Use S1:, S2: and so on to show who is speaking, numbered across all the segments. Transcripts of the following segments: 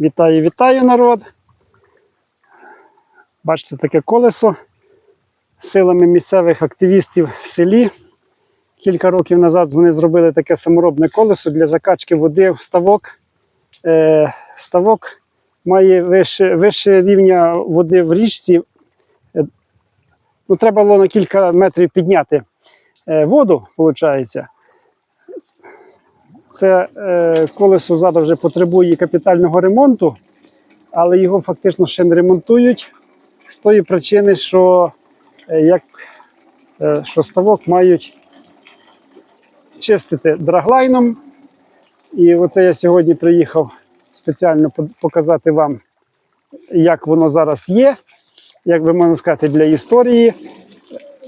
S1: Вітаю, вітаю народ. Бачите таке колесо силами місцевих активістів в селі. Кілька років назад вони зробили таке саморобне колесо для закачки води в ставок. Е, ставок має вище, вище рівня води в річці. Е, ну, треба було на кілька метрів підняти е, воду, виходить. Це е, колесо зараз вже потребує капітального ремонту, але його фактично ще не ремонтують з тої причини, що, е, як, е, що ставок мають чистити драглайном. І оце я сьогодні приїхав спеціально показати вам, як воно зараз є, як би можна сказати, для історії.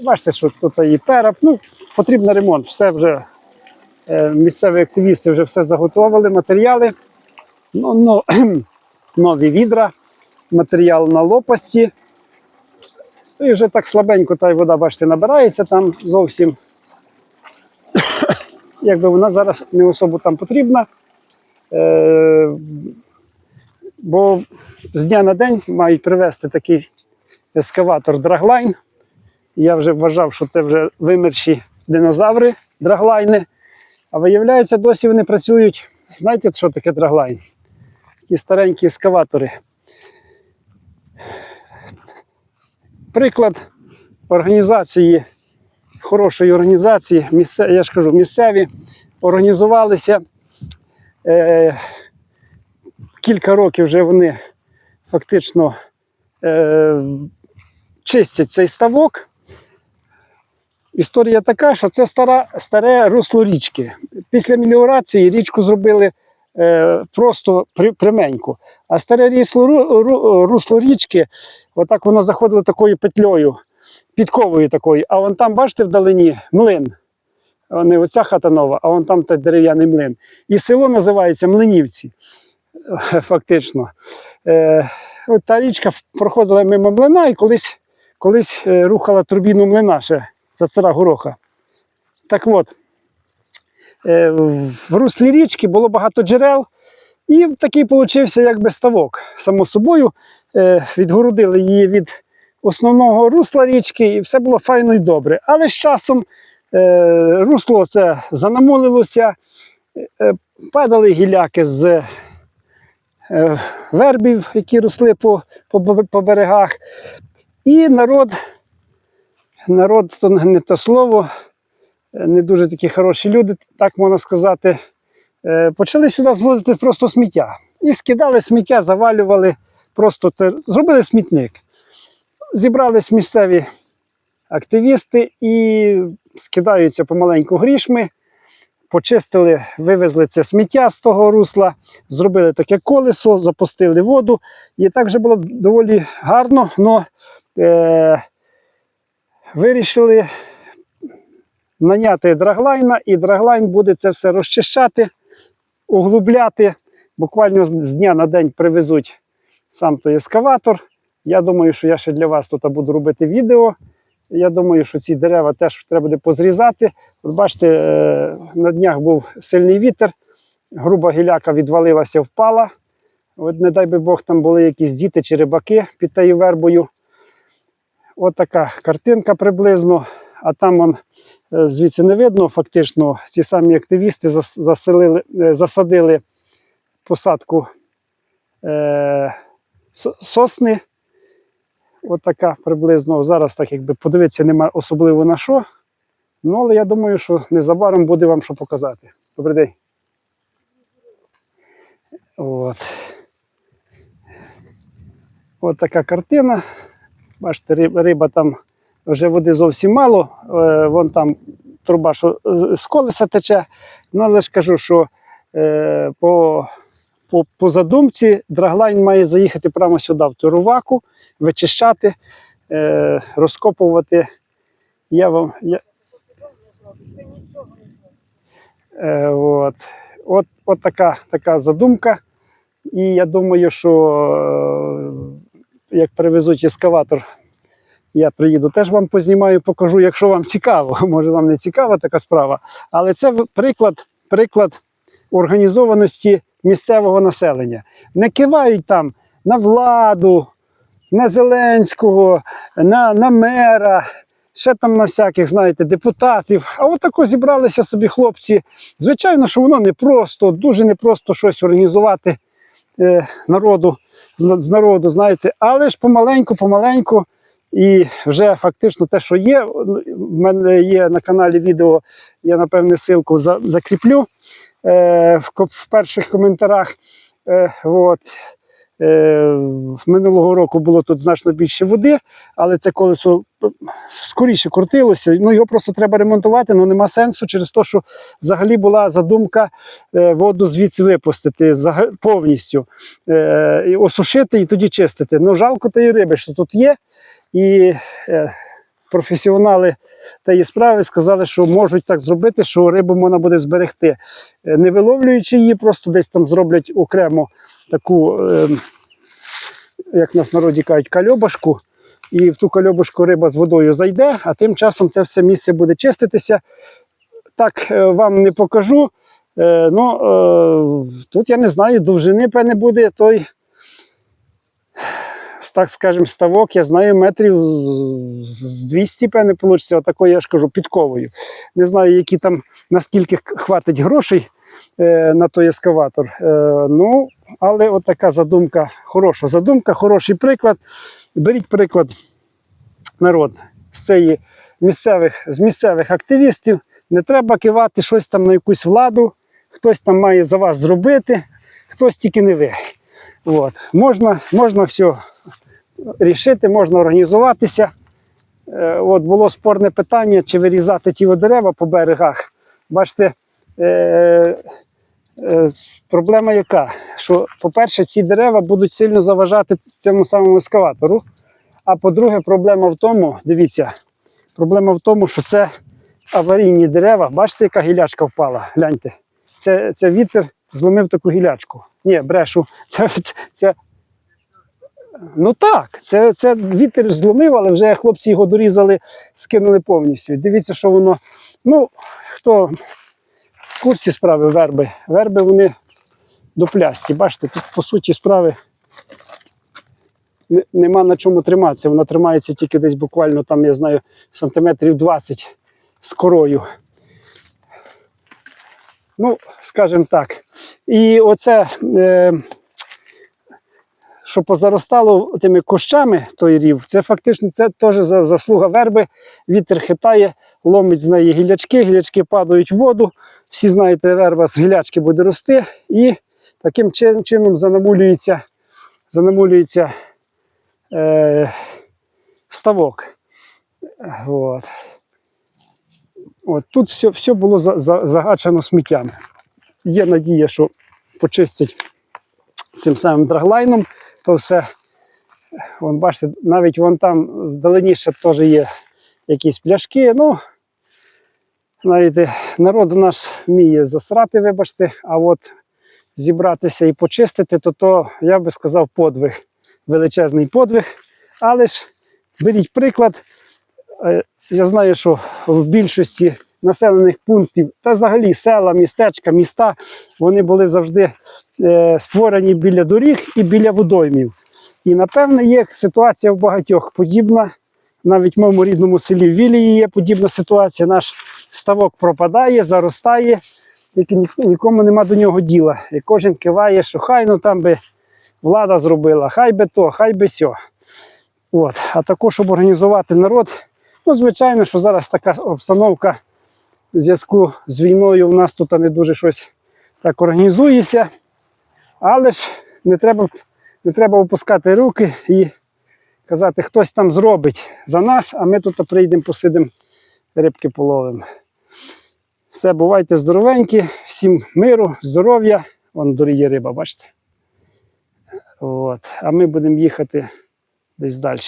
S1: Бачите, що тут і перап. Ну, потрібен ремонт, все вже Місцеві активісти вже все заготовили, матеріали. Ну, ну, нові відра, матеріал на лопасті. Ну, І вже так слабенько та й вода, бачите, набирається там зовсім. Якби вона зараз не особо там потрібна. Е, бо з дня на день мають привезти такий ескаватор Драглайн. Я вже вважав, що це вже вимерші динозаври, драглайни. А виявляється, досі вони працюють. Знаєте, що таке драглайн? Такі старенькі ескаватори. Приклад організації, хорошої організації, я ж кажу, місцеві організувалися. Е, кілька років вже вони фактично е, чистять цей ставок. Історія така, що це стара, старе русло річки. Після меліорації річку зробили е, просто при, пряменьку. А старе рісло, ру, ру, русло річки, отак воно заходило такою петлею, підковою такою. А вон там, бачите, вдалині млин. Не оця хата нова, а вон там той дерев'яний млин. І село називається Млинівці. Фактично. Е, от та річка проходила мимо млина і колись, колись е, рухала турбіну млина ще за цара гороха. Так от, е, в руслі річки було багато джерел, і такий получився якби ставок. Само собою е, відгородили її від основного русла річки, і все було файно і добре. Але з часом е, русло це занамолилося, падали гіляки з вербів, які росли по, по, по берегах. І народ народ то не те слово, е, не дуже такі хороші люди, так можна сказати. е, Почали сюди звозити просто сміття. І скидали сміття, завалювали, просто це зробили смітник. Зібрались місцеві активісти і скидаються помаленьку грішми. Почистили, вивезли це сміття з того русла, зробили таке колесо, запустили воду. І так вже було доволі гарно, але е, вирішили наняти драглайна, і драглайн буде це все розчищати, углубляти. Буквально з дня на день привезуть сам той ескаватор. Я думаю, що я ще для вас тут буду робити відео. Я думаю, що ці дерева теж треба буде позрізати. От бачите, е, на днях був сильний вітер, груба гіляка відвалилася, впала. От, не дай би Бог, там були якісь діти чи рибаки під тією вербою. От така картинка приблизно. А там он, е, звідси не видно, фактично, ті самі активісти заселили, е, засадили посадку е, сосни. От така приблизно. Зараз так якби подивитися нема особливо на що. Ну, але я думаю, що незабаром буде вам що показати. Добрий день. От. От така картина. Бачите, риба там вже води зовсім мало. Е, вон там труба, що е, з колеса тече. Ну, але ж кажу, що е, по, по, по задумці драглайн має заїхати прямо сюди, в цю руваку, вичищати, розкопувати. Я вам. Я... От. От, от така, така задумка. І я думаю, що як привезуть ескаватор, я приїду, теж вам познімаю, покажу, якщо вам цікаво. Може, вам не цікава така справа. Але це приклад, приклад організованості місцевого населення. Не кивають там на владу, на Зеленського, на, на мера, ще там на всяких, знаєте, депутатів. А от тако зібралися собі хлопці. Звичайно, що воно непросто, дуже непросто щось організувати народу, з, народу, знаєте, але ж помаленьку, помаленьку. І вже фактично те, що є, в мене є на каналі відео, я напевне ссылку закріплю е, в перших коментарях. Е, от. Е, минулого року було тут значно більше води, але це колесо е, скоріше крутилося. Ну, його просто треба ремонтувати, але нема сенсу через те, що взагалі була задумка е, воду звідси випустити повністю, осушити і тоді чистити. Ну, жалко тієї риби, що тут є. І професіонали тієї справи сказали, що можуть так зробити, що рибу можна буде зберегти, Е, не виловлюючи її, просто десь там зроблять окремо таку, е, як нас народі кажуть, кальобашку. І в ту кальобашку риба з водою зайде, а тим часом це все місце буде чиститися. Так е, вам не покажу. Ну, тут я не знаю, довжини певне буде той, так скажемо, ставок, я знаю, метрів з 200, певне, вийде, отакою, я ж кажу, підковою. Не знаю, які там, наскільки хватить грошей е, на той ескаватор. Е, ну, але от така задумка, хороша задумка, хороший приклад. Беріть приклад народ з цієї місцевих, з місцевих активістів. Не треба кивати щось там на якусь владу, хтось там має за вас зробити, хтось тільки не ви. От. Можна, можна все рішити, можна організуватися. Е, От було спорне питання, чи вирізати ті дерева по берегах. Бачите, е, е, проблема яка? Що, по-перше, ці дерева будуть сильно заважати цьому самому ескаватору. А по-друге, проблема в тому, дивіться, проблема в тому, що це аварійні дерева. Бачите, яка гілячка впала? Гляньте. Це, це вітер зломив таку гілячку. Ні, брешу. Це, це, ну так, це, це вітер зломив, але вже хлопці його дорізали, скинули повністю. Дивіться, що воно. Ну, хто в курсі справи верби? Верби вони доплясті. Бачите, тут по суті справи нема на чому триматися. Вона тримається тільки десь буквально там, я знаю, сантиметрів 20 з корою. Ну, скажімо так. І оце, е, що позаростало тими кущами той рів, це фактично це теж заслуга верби. Вітер хитає, ломить з неї гілячки, гілячки падають в воду. Всі знаєте, верба з гілячки буде рости, і таким чином занамулюється, занамулюється е, ставок. От. От, тут все, все було за, за, загачено сміттям. Є надія, що почистять цим самим драглайном, то все. Вон, бачите, навіть вон там вдалині ще теж є якісь пляшки. Ну, знаєте, народ наш вміє засрати, вибачте, а от зібратися і почистити, то то, я би сказав, подвиг, величезний подвиг. Але ж беріть приклад. Е, Я знаю, що в більшості населених пунктів, та взагалі села, містечка, міста, вони були завжди е, створені біля доріг і біля водоймів. І напевне є ситуація в багатьох подібна. Навіть в моєму рідному селі Вілії є подібна ситуація. Наш ставок пропадає, заростає, тільки нікому нема до нього діла. І кожен киває, що хай ну там би влада зробила, хай би то, хай би сьо. От. А також, щоб організувати народ, ну, звичайно, що зараз така обстановка в зв'язку з війною у нас тут не дуже щось так організується. Але ж не треба, не треба опускати руки і казати, хтось там зробить за нас, а ми тут прийдемо, посидимо, рибки половимо. Все, бувайте здоровенькі, всім миру, здоров'я. Вон доріє риба, бачите. От. А ми будемо їхати десь далі.